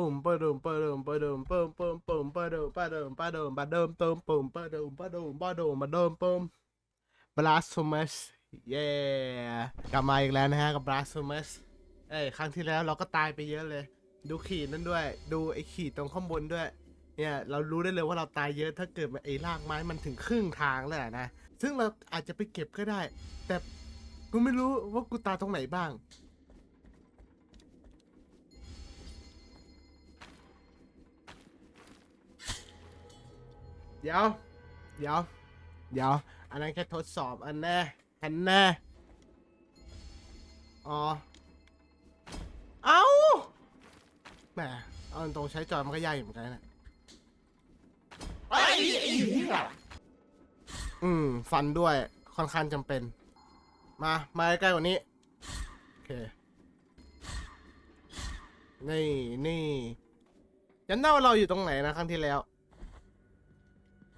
ปุ่มปะดุมปะดุมปะดุมปุ่มปุ่มปุ่มปะดุมปะดุมปะดุมปะเดิมเติมปุ่มปะดุมปะดุมปะดุมปะเดิมปุ่ม Blasphemous เย้กลับมาอีกแล้วนะฮะกับ Blasphemous เอ้ยครั้งที่แล้วเราก็ตายไปเยอะเลย ดูขีดนั่นด้วย ดูไอ้ขีดตรงข้างบนด้วย เนี่ยเรารู้ได้เลยว่าเราตายเยอะถ้าเกิดไอ้รากไม้มันถึงครึ่งทางแล้วนะ ซึ่งเราอาจจะไปเก็บก็ได้ แต่กูไม่รู้ว่ากูตายตรงไหนบ้าง เดี๋ยว เดี๋ยว เดี๋ยว อันนั้นแค่ทดสอบอันแน่อันแน่ อ๋อ เอาแหม เอาตรงๆใช้จอยมันก็ยากอยู่เหมือนกันนะไอ้ไอ้เหี้ยอืม ฟันด้วย ค่อนข้างจำเป็น มา มาใกล้ๆกว่านี้ โอเค นี่นี่ยันเน่าเราอยู่ตรงไหนนะครั้งที่แล้ว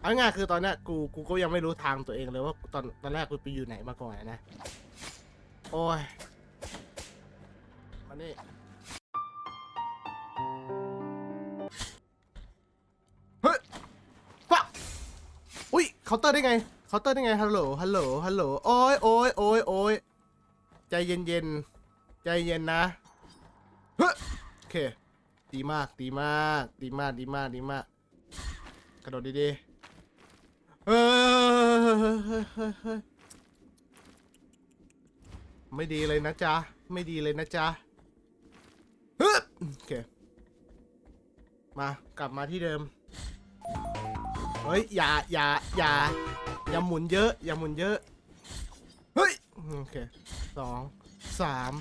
เอาง่ายๆคือตอนเนี้ยกูกูก็ยังไม่รู้ทางตัวเองเลยว่าตอนตอนแรกกูไปอยู่ไหนมาก่อนนะ โอ้ยมานี่เฮ้ยว้าอุ้ยเคาน์เตอร์ได้ไงเคาน์เตอร์ได้ไงฮัลโหลฮัลโหลฮัลโหลโอ้ยโอ้ยโอ้ยโอ้ยใจเย็นเย็นๆใจเย็นนะเฮ้ยโอเคดีมากดีมากดีมากดีมากดีมากกระโดดดีๆ เฮ้ยไม่ดีเลยนะจ๊ะ ไม่ดีเลยนะจ๊ะฮึโอเค มากลับมาที่เดิม เฮ้ย อย่า อย่า อย่า อย่าหมุนเยอะ อย่าหมุนเยอะ เฮ้ย โอเค สอง สาม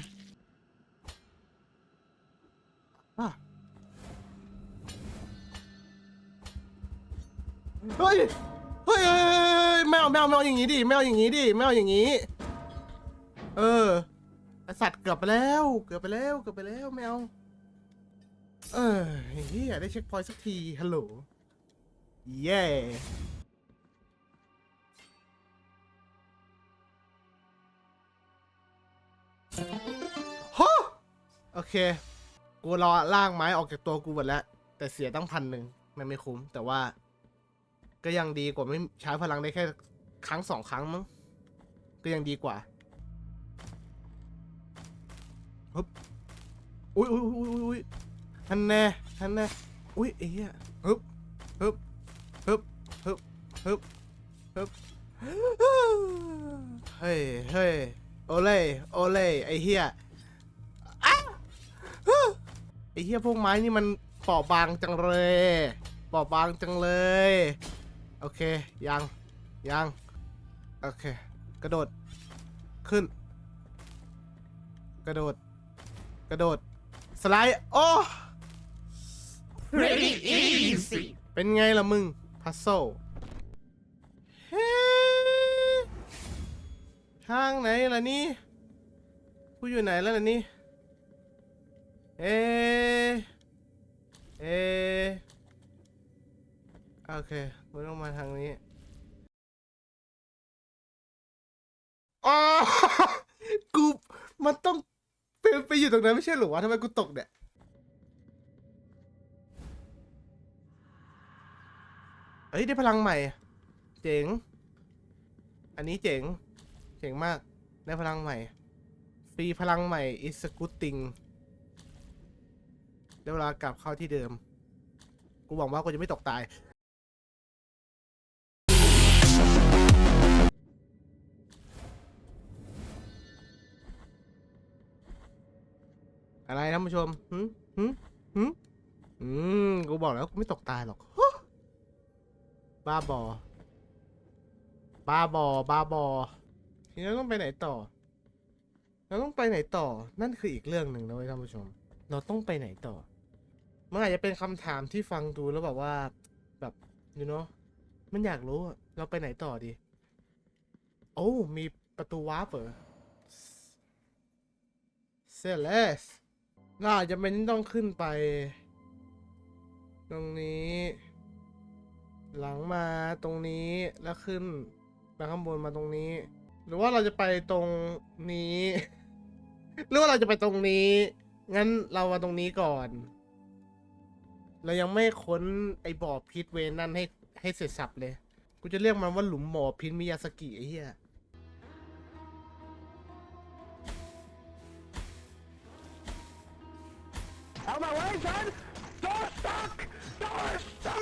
อะเฮ้ย เฮ้ยเฮ้ยเฮ้ยเฮ้ยไม่เอาไม่เอาไม่เอย่างงี้ดิไม่เอย่างงี้ดิไม่เอย่างงี้ เออไอ้สัตว์เกือบไปแล้ว เกือบไปแล้วเกือบไปแล้วไม่เอาเออเฮียได้เช็คพอยต์สักทีฮัลโหลเย้ฮะโอเค กูรอล่างไม้ออกจากตัวกูหมดแล้ว แต่เสียตั้งพันหนึ่งมันไม่คุ้มแต่ว่า ก็ยังดีกว่าไม่ใช้พลังได้แค่ครั้งสองครั้งมั้งก็ยังดีกว่าฮึบอุ้ยอุ้ยอุ้ยอุ้ยอุ้ยท่านแน่ท่านแน่อุ้ยไอ้เหี้ยฮึบฮึบฮึบฮึบฮึบฮึบเฮ้ยเฮ้ยโอเล่โอเล่ไอ้เหี้ยไอ้เหี้ยพวกไม้นี่มันเปราะบางจังเลยเปราะบางจังเลย โอเค ยัง ยัง โอเค กระโดด ขึ้น กระโดด กระโดด สไลด์ โอ้ pretty easy เป็นไงล่ะมึง พัซโซเฮ้ทางไหนล่ะนี่กูอยู่ไหนแล้วล่ะนี่ เอะเอะ โอเคกูต้องมาทางนี้อ๋อกูมันต้องไปไปอยู่ตรงนั้นไม่ใช่หรอวะทำไมกูตกเนี่ยเอ้ยได้พลังใหม่ เจ๋ง อันนี้เจ๋ง เจ๋งมาก ได้พลังใหม่ ฟรีพลังใหม่ is a good thing ได้เวลากลับเข้าที่เดิม กูหวังว่ากูจะไม่ตกตาย อะไรท่านผู้ชมหืมหืมหืมอืมกูบอกแล้วกูไม่ตกตายหรอกบ้าบอ บ้าบอ บ้าบอ ทีนี้เราต้องไปไหนต่อ เราต้องไปไหนต่อ นั่นคืออีกเรื่องหนึ่งนะเว้ยท่านผู้ชม เราต้องไปไหนต่อ มันอาจจะเป็นคำถามที่ฟังดูแล้วแบบว่า แบบ you know มันอยากรู้ เราไปไหนต่อดี โอ้ มีประตูวาร์ปเหรอเซเลส น่าจจะเป็นต้องขึ้นไป ตรงนี้ หลังมาตรงนี้แล้วขึ้นไปข้างบนมาตรงนี้ หรือว่าเราจะไปตรงนี้ หรือว่าเราจะไปตรงนี้ งั้นเรามาตรงนี้ก่อน เรายังไม่ค้นไอ้บ่อพิษเวรนั่นให้ให้เสร็จสับเลย กูจะเรียกมันว่าหลุมบ่อพิษมิยาสกิไอ้เหี้ย เอามาไว้ฉันโดนตักโดนตัก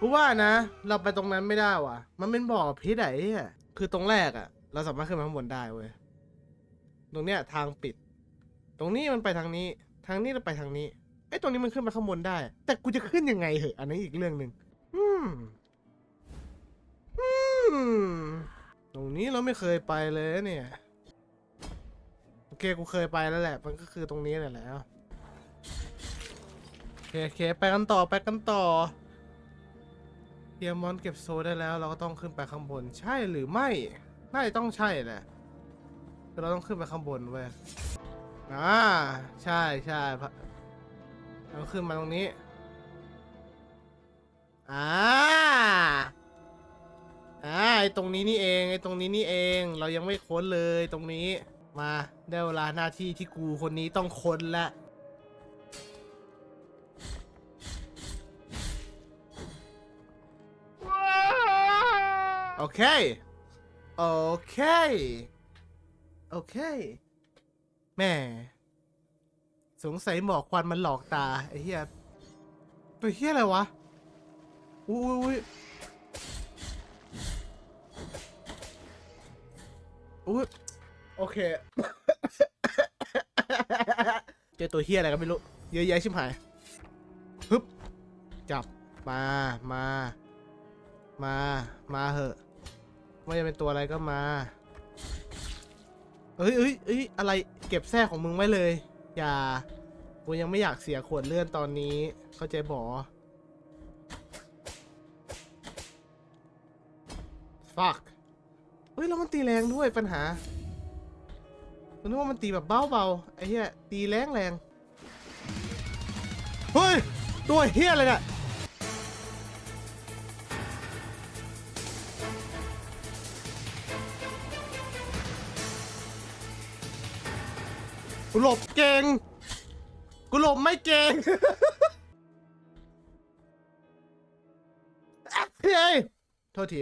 กูว่านะ เราไปตรงนั้นไม่ได้ว่ะ มันเป็นบ่อพิษอะไอ้เหี้ยคือตรงแรกอะเราสามารถขึ้นมาข้างบนได้เว้ย ตรงเนี้ยทางปิด ตรงนี้มันไปทางนี้ ทางนี้เราไปทางนี้ไอ้ยตรงนี้มันขึ้นมาข้างบนได้ แต่กูจะขึ้นยังไงเหอะ อันนี้อีกเรื่องหนึ่งอืม อืม ตรงนี้เราไม่เคยไปเลยนะเนี่ย เคกูเคยไปแล้วแหละ มันก็คือตรงนี้แหละแล้วโอเคโอเคไปกันต่อไปกันต่อเตรียมมอนเก็บโซได้แล้ว เราก็ต้องขึ้นไปข้างบน ใช่หรือไม่ น่าจะต้องใช่แหละคือเราต้องขึ้นไปข้างบนเว้ยอ่าใช่ใช่เราขึ้นมาตรงนี้อ่าอ่าไอตรงนี้นี่เองไอตรงนี้นี่เอง เรายังไม่ค้นเลยตรงนี้ มาได้เวลาหน้าที่ที่กูคนนี้ต้องค้นแล้วโอเค โอเค โอเค แม่ สงสัยหมอกควันมันหลอกตา ไอ้เหี้ย ตัวเหี้ยอะไรวะ อุ้ยอุ้ยอุ้ย โอเค เจอตัวเหี้ยอะไรก็ไม่รู้ เยอะแยะชิบหายฮึบจับ มา มา มา มาเหอะไม่ว่าจะเป็นตัวอะไรก็มาเอ้ยเอ้ยเอ้ยอะไรเก็บแท้ของมึงไว้เลย อย่า กูยังไม่อยากเสียขวดเลื่อนตอนนี้ เข้าใจบอ fuck เฮ้ยแล้วมันตีแรงด้วยปัญหา นึกว่ามันตีแบบเบาๆไอ้เหี้ยตีแรงแรงเฮ้ย ตัวเหี้ยอะไรเนี่ยกูหลบเก่งกูหลบไม่เก่งเฮ้ยโทษที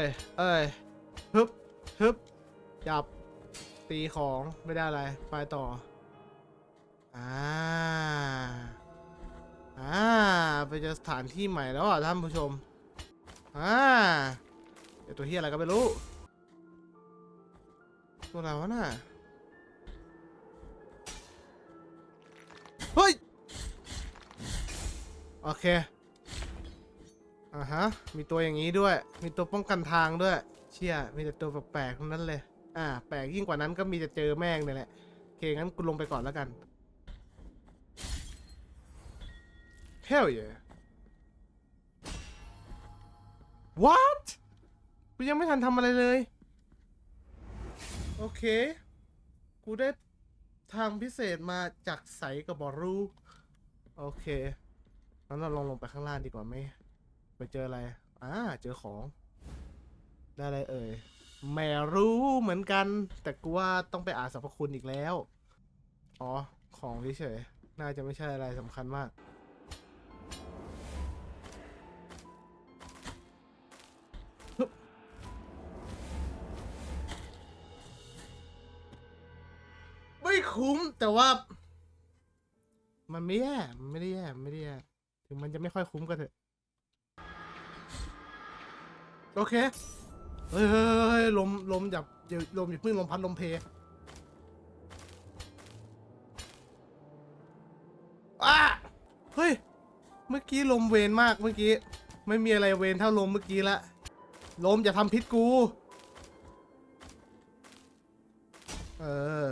ยเอ้ยฮึบฮึบจับตีของไม่ได้อะไรไปต่อ อ่า อ่า ไปเจอสถานที่ใหม่แล้วอะท่านผู้ชม อ่าเดี๋ยวตัวเฮียอะไรก็ไม่รู้ ตัวอะไรวะน่ะ เฮ้ย โอเค อ่าฮะ มีตัวอย่างนี้ด้วย มีตัวป้องกันทางด้วย เชี่ย มีแต่ตัวแปลกๆทั้งนั้นเลย อ่า แปลกยิ่งกว่านั้นก็มีแต่เจอแม่งเนี่ยแหละโอเคงั้นกูลงไปก่อนแล้วกัน Hell yeah What กูยังไม่ทันทำอะไรเลย โอเค กูได้ทางพิเศษมาจากใสกับบอรูโอเคงั้นเราลองลงไปข้างล่างดีกว่าไหม ไปเจออะไร อ่า เจอของ ได้อะไรเอ่ย ไม่รู้เหมือนกัน แต่กูว่าต้องไปอ่านสรรพคุณอีกแล้ว อ๋อ ของเฉยๆน่าจะไม่ใช่อะไรสำคัญมาก ไม่คุ้มแต่ว่า มันไม่แย่ มันไม่ได้แย่ มันไม่ได้แย่ ถึงมันจะไม่ค่อยคุ้มก็เถอะ โอเค เฮ้ยเฮ้ยเฮ้ยลมลมอย่าอย่าลมอย่าเพิ่งลมพัดลมเพอะเฮ้ย เมื่อกี้ลมเวนมากเมื่อกี้ ไม่มีอะไรเวนเท่าลมเมื่อกี้ละ ลมอย่าทำพิษกู เออ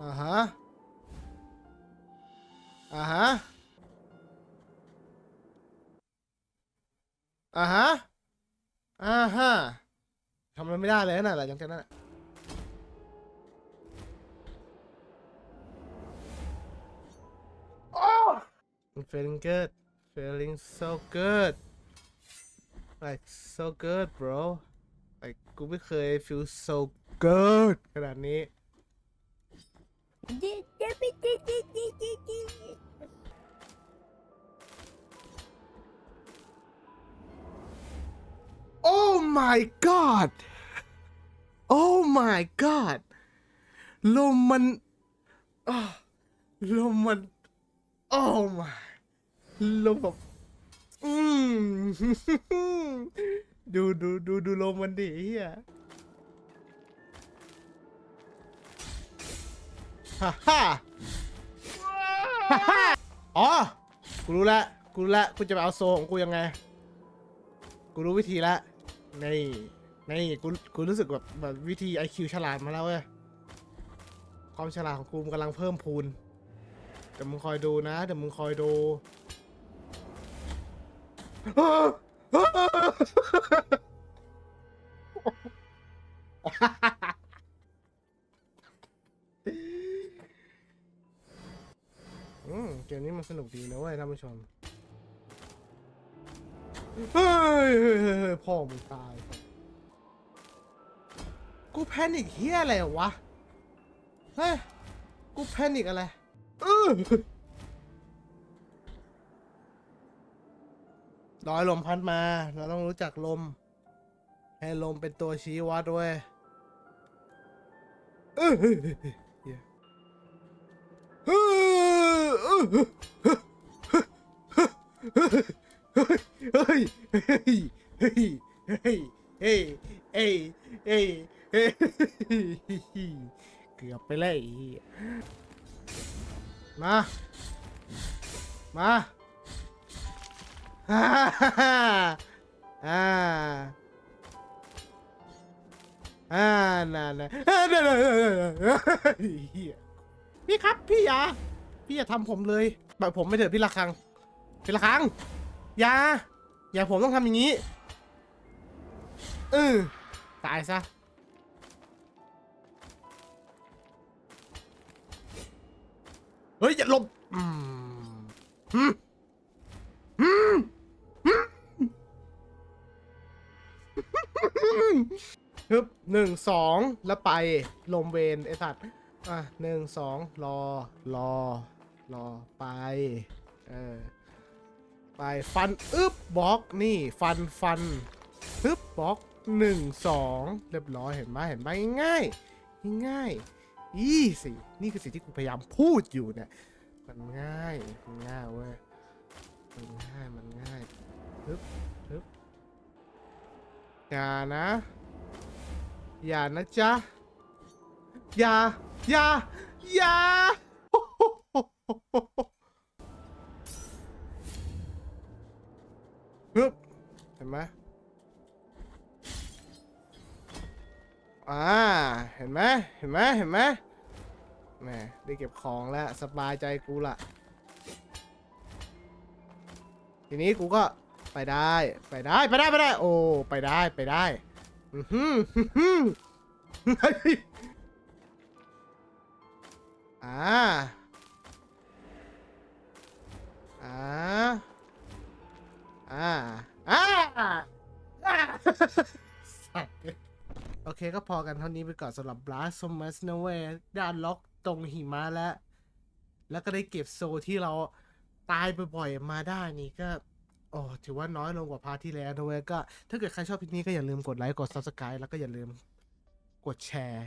อ่าฮะ อ่าฮะ อ่าฮะ อ่าฮะทำอะไรไม่ได้เลยนะหลังจากนั้นอะโอ้มันเฟรนเกิด feeling so good like so good bro like กูไม่เคย feel so good ขนาดนี้ Oh my god Oh my god ลมมันลมมัน Oh my ลมแบบอืมดูดูดูดูลมมันดิเฮียฮ่าฮ่าฮ่าฮ่าอ๋อ กูรู้ล้วกูรู้ล้วกูจะไปเอาโซของกูยังไง กูรู้วิธีล้ วนี่นี่กูกูรู้สึกแบบแบบวิธี IQ ฉลาดมาแล้วเว้ยความฉลาดของกูมันกำลังเพิ่มพูนเดี๋ยวมึงคอยดูนะเดี๋ยวมึงคอยดูอืมเกมนี้มันสนุกดีนะเว้ยท่านผู้ชม เฮ้ยเฮ้ยเฮ้ยเฮ้ยพ่อมึงตาย กูแพนิคเฮียอะไรวะ เฮ้ย กูแพนิคอะไรเออร้อยลมพัดมา เราต้องรู้จักลม ให้ลมเป็นตัวชี้วัดด้วยเออเฮ้ยเฮ้ยเฮ้ยเหี้ยเฮ้ยเออเฮ้ยเฮ้ยเฮ้ยเฮ้ย เฮ้ย เฮ้ย เฮ้ย เฮ้ย เฮ้ย เกือบไปเลยไอ้เหี้ยมา มาฮ่าฮ่าฮ่าอ่าอ่าน่าน่าอ่าน่าน่าน่าน่าเหี้ยพี่ครับพี่อย่าพี่อย่าทำผมเลยแบบผมไม่เถอะพี่ละครังพี่ละครัง อย่า อย่าผมต้องทำอย่างนี้เออตายซะ เฮ้ย อย่าหลบอืมฮึฮึฮึฮึบหนึ่งสองแล้วไป ลมเวนไอสัตว์อะหนึ่งสองรอ รอ รอ ไป เออ ไปฟันอึ๊บบล็อกนี่ฟันฟันฮึบบล็อกหนึ่งสองเรียบร้อยเห็นไหมเห็นไหมง่ายง่ายอีสินี่คือสิ่งที่กูพยายามพูดอยู่เนี่ยมันง่ายมันง่ายเว้ยมันง่ายมันง่ายฮึบฮึบอย่านะ อย่านะจ๊ะอย่าอย่าอย่า ไหมอ่า เห็นไหมเห็นไหมเห็นไหมแหมได้เก็บของแล้วสบายใจกูละทีนี้กูก็ไปได้ ไปได้ ไปได้ ไปได้ โอ้ ไปได้ ไปได้ อือหือหือหือเฮ้ยอ่า อ่า อ่า อ่าอ่าสัตว์โอเคก็พอกันเท่านี้ไปก่อนสำหรับ Blast so much no way ด้านล็อกตรงหิมะแล้วแล้วก็ได้เก็บโซที่เราตายบ่อยๆมาได้นี่ก็โอ้ถือว่าน้อยลงกว่าพาร์ทที่แล้วนะเว้ยก็ ถ้าเกิดใครชอบคลิปนี้ก็อย่าลืมกดไลค์ กด Subscribe แล้วก็อย่าลืมกดแชร์